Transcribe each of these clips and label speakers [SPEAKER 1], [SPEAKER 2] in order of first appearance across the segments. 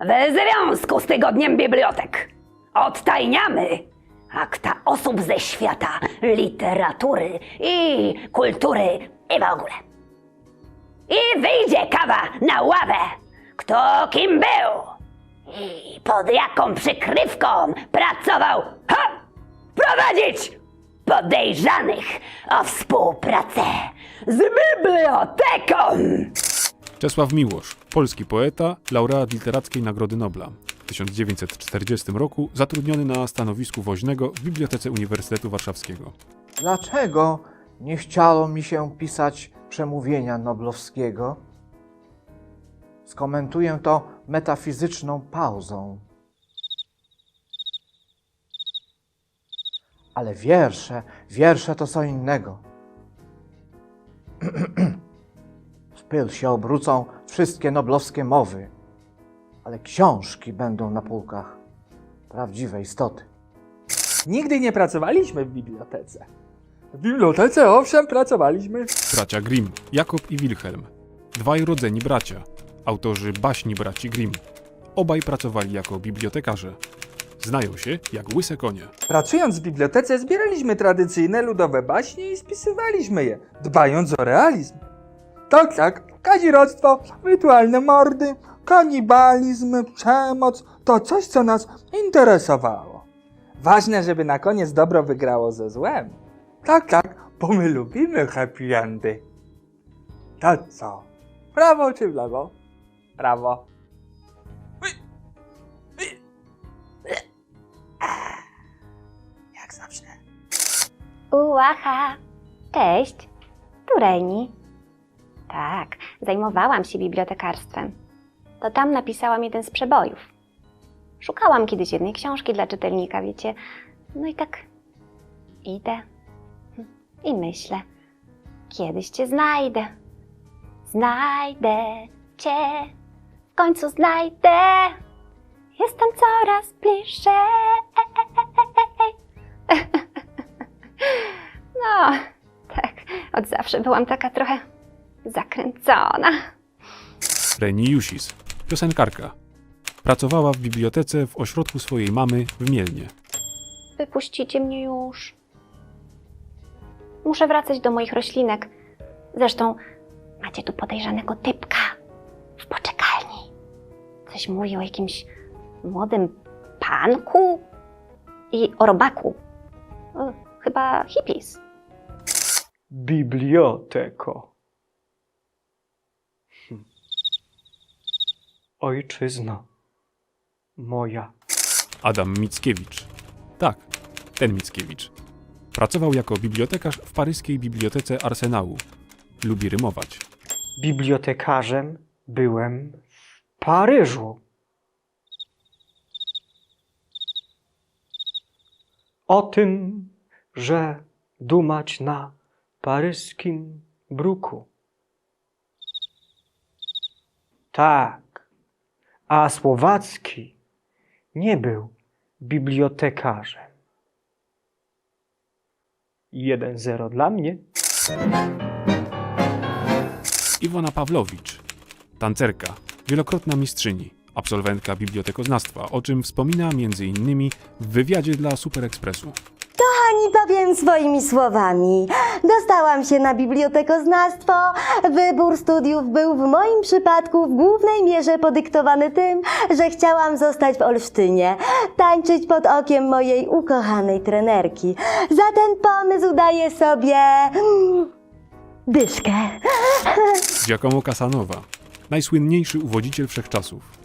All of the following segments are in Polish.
[SPEAKER 1] W związku z tygodniem bibliotek odtajniamy akta osób ze świata literatury i kultury i w ogóle. I wyjdzie kawa na ławę, kto kim był i pod jaką przykrywką pracował. Ha! Prowadzić podejrzanych o współpracę z biblioteką.
[SPEAKER 2] Czesław Miłosz, polski poeta, laureat Literackiej Nagrody Nobla. W 1940 roku zatrudniony na stanowisku woźnego w Bibliotece Uniwersytetu Warszawskiego.
[SPEAKER 3] Dlaczego nie chciało mi się pisać przemówienia noblowskiego? Skomentuję to metafizyczną pauzą. Ale wiersze, wiersze to co innego. W pyl się obrócą wszystkie noblowskie mowy, ale książki będą na półkach. Prawdziwe istoty.
[SPEAKER 4] Nigdy nie pracowaliśmy w bibliotece. W bibliotece owszem pracowaliśmy.
[SPEAKER 2] Bracia Grimm, Jakob i Wilhelm. Dwaj rodzeni bracia, autorzy baśni braci Grimm. Obaj pracowali jako bibliotekarze. Znają się jak łyse konie.
[SPEAKER 4] Pracując w bibliotece zbieraliśmy tradycyjne ludowe baśnie i spisywaliśmy je, dbając o realizm. Tak, tak, kazirodztwo, rytualne mordy, kanibalizm, przemoc to coś, co nas interesowało. Ważne, żeby na koniec dobro wygrało ze złem. Tak, tak, bo my lubimy happy endy. To co? Prawo czy w lewo? Prawo. Jak zawsze.
[SPEAKER 5] Ułacha! Cześć! Tu Reni. Tak, zajmowałam się bibliotekarstwem. To tam napisałam jeden z przebojów. Szukałam kiedyś jednej książki dla czytelnika, wiecie. No i tak idę hm, i myślę, kiedyś cię znajdę. Znajdę cię, w końcu znajdę. Jestem coraz bliżej. No, tak, od zawsze byłam taka trochę zakręcona.
[SPEAKER 2] Reni Jusis, piosenkarka. Pracowała w bibliotece w ośrodku swojej mamy w Mielnie.
[SPEAKER 5] Wypuścicie mnie już. Muszę wracać do moich roślinek. Zresztą macie tu podejrzanego typka w poczekalni. Coś mówi o jakimś młodym panku i o robaku. O, chyba hippies.
[SPEAKER 6] Biblioteko. Ojczyzna moja.
[SPEAKER 2] Adam Mickiewicz. Tak, ten Mickiewicz. Pracował jako bibliotekarz w paryskiej bibliotece Arsenału. Lubi rymować.
[SPEAKER 6] Bibliotekarzem byłem w Paryżu. O tym, że dumać na paryskim bruku. Tak, a Słowacki nie był bibliotekarzem. 1-0 dla mnie.
[SPEAKER 2] Iwona Pawlowicz. Tancerka, wielokrotna mistrzyni, absolwentka bibliotekoznawstwa, o czym wspomina m.in. w wywiadzie dla Super Expressu.
[SPEAKER 7] Ani powiem swoimi słowami. Dostałam się na bibliotekoznawstwo. Wybór studiów był w moim przypadku w głównej mierze podyktowany tym, że chciałam zostać w Olsztynie, tańczyć pod okiem mojej ukochanej trenerki. Za ten pomysł daję sobie dyszkę.
[SPEAKER 2] Giacomo Casanova, najsłynniejszy uwodziciel wszechczasów.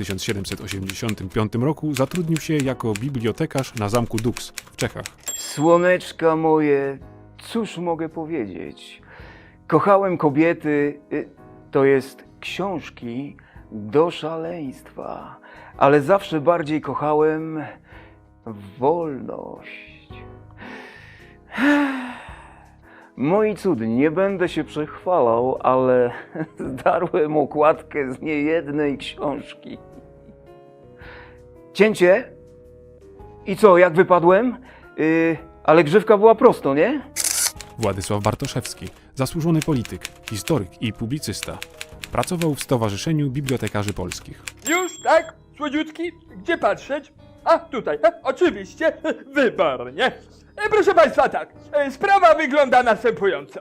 [SPEAKER 2] W 1785 roku zatrudnił się jako bibliotekarz na zamku Dux w Czechach.
[SPEAKER 8] Słoneczka moje, cóż mogę powiedzieć? Kochałem kobiety, y, to jest książki do szaleństwa, ale zawsze bardziej kochałem wolność. Moi cud, nie będę się przechwalał, ale zdarłem okładkę z niejednej książki. Cięcie? I co, jak wypadłem? Yy, ale grzywka była prosto, nie?
[SPEAKER 2] Władysław Bartoszewski, zasłużony polityk, historyk i publicysta. Pracował w Stowarzyszeniu Bibliotekarzy Polskich.
[SPEAKER 4] Już, tak? Słodziutki? Gdzie patrzeć? A, tutaj, e, oczywiście, wybornie. E, proszę Państwa, tak, e, sprawa wygląda następująco.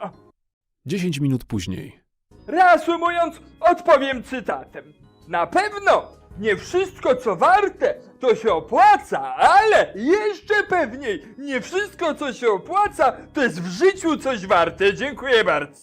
[SPEAKER 2] 10 minut później.
[SPEAKER 4] Reasumując, odpowiem cytatem. Na pewno nie wszystko, co warte, to się opłaca, ale jeszcze pewniej, nie wszystko, co się opłaca, to jest w życiu coś warte. Dziękuję bardzo.